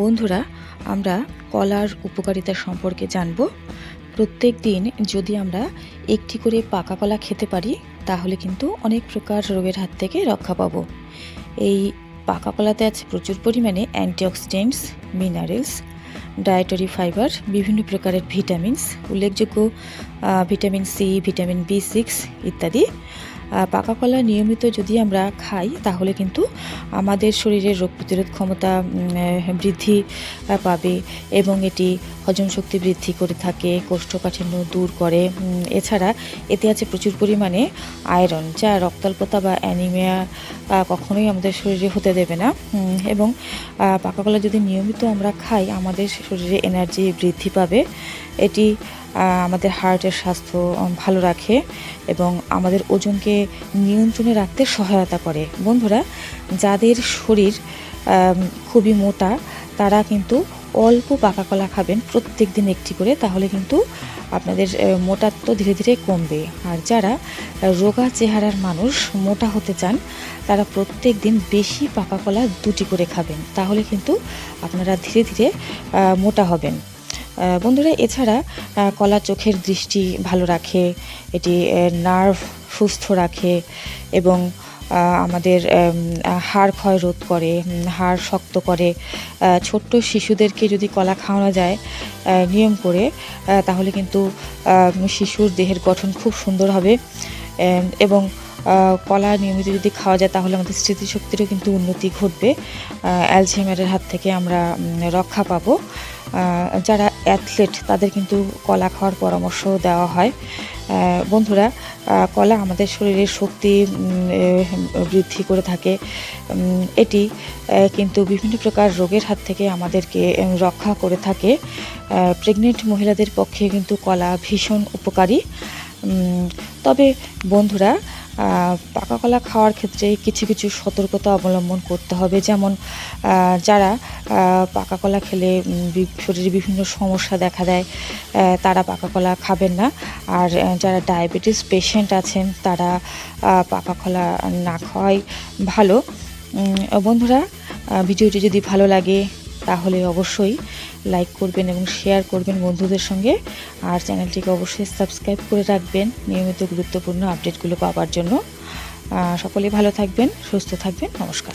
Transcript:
বন্ধুরা, আমরা কলার উপকারিতা সম্পর্কে জানব। প্রত্যেক দিন যদি আমরা একটি করে পাকা কলা খেতে পারি, তাহলে কিন্তু অনেক প্রকার রোগের হাত থেকে রক্ষা পাবো। এই পাকা কলাতে আছে প্রচুর পরিমাণে অ্যান্টিঅক্সিডেন্টস মিনারেলস ডায়েটারি ফাইবার বিভিন্ন প্রকারের ভিটামিনস উল্লেখযোগ্য vitamin C vitamin B six ইত্যাদি। পাকা কলা নিয়মিত যদি আমরা খাই, তাহলে কিন্তু আমাদের শরীরের রোগ প্রতিরোধ ক্ষমতা বৃদ্ধি পাবে এবং এটি হজম শক্তি বৃদ্ধি করে থাকে, কোষ্ঠকাঠিন্য দূর করে। এছাড়া এতে আছে প্রচুর পরিমাণে আয়রন, যা রক্তাল্পতা বা অ্যানিমিয়া কখনোই আমাদের শরীরে হতে দেবে না। এবং পাকা কলা যদি নিয়মিত আমরা খাই, আমাদের শরীরে এনার্জি বৃদ্ধি পাবে। এটি আমাদের হার্টের স্বাস্থ্য ভালো রাখে এবং আমাদের ওজনকে নিয়ন্ত্রণে রাখতে সহায়তা করে। বন্ধুরা, যাদের শরীর খুবই মোটা, তারা কিন্তু অল্প পাকা কলা খাবেন প্রত্যেক দিন একটি করে, তাহলে কিন্তু আপনাদের মোটাত্ব ধীরে ধীরে কমবে। আর যারা রোগা চেহারার মানুষ, মোটা হতে চান, তারা প্রত্যেক দিন বেশি পাকা কলা দুটি করে খাবেন, তাহলে কিন্তু আপনারা ধীরে ধীরে মোটা হবেন। বন্ধুরা এছাড়া কলা চোখের দৃষ্টি ভালো রাখে এটি নার্ভ সুস্থ রাখে এবং আমাদের হাড় ক্ষয় রোধ করে হাড় শক্ত করে। ছোট্ট শিশুদেরকে যদি কলা খাওয়ানো যায় নিয়ম করে তাহলে কিন্তু শিশুর দেহের গঠন খুব সুন্দর হবে। এবং কলা নিয়মিত যদি খাওয়া যায় তাহলে আমাদের স্মৃতিশক্তিরও কিন্তু উন্নতি ঘটবে। আহ, অ্যালঝেইমারের হাত থেকে আমরা রক্ষা পাবো। যারা অ্যাথলেট তাদের কিন্তু কলা খাওয়ার পরামর্শ দেওয়া হয়। বন্ধুরা কলা আমাদের শরীরের শক্তি বৃদ্ধি করে থাকে। এটি কিন্তু বিভিন্ন প্রকার রোগের হাত থেকে আমাদেরকে রক্ষা করে থাকে। প্রেগনেন্ট মহিলাদের পক্ষে কিন্তু কলা ভীষণ উপকারী। তবে বন্ধুরা পাকা কলা খাওয়ার ক্ষেত্রে কিছু কিছু সতর্কতা অবলম্বন করতে হবে। যেমন যারা পাকা কলা খেলে শরীরে বিভিন্ন সমস্যা দেখা দেয় তারা পাকা কলা খাবেন না। আর যারা ডায়াবেটিস পেশেন্ট আছেন, তারা পাকা কলা না খাওয়াই ভালো। বন্ধুরা ভিডিওটি যদি ভালো লাগে, তাহলে অবশ্যই লাইক করবেন এবং শেয়ার করবেন বন্ধুদের সঙ্গে। আর চ্যানেলটিকে অবশ্যই সাবস্ক্রাইব করে রাখবেন নিয়মিত গুরুত্বপূর্ণ আপডেটগুলো পাওয়ার জন্য। সকলে ভালো থাকবেন, সুস্থ থাকবেন, নমস্কার।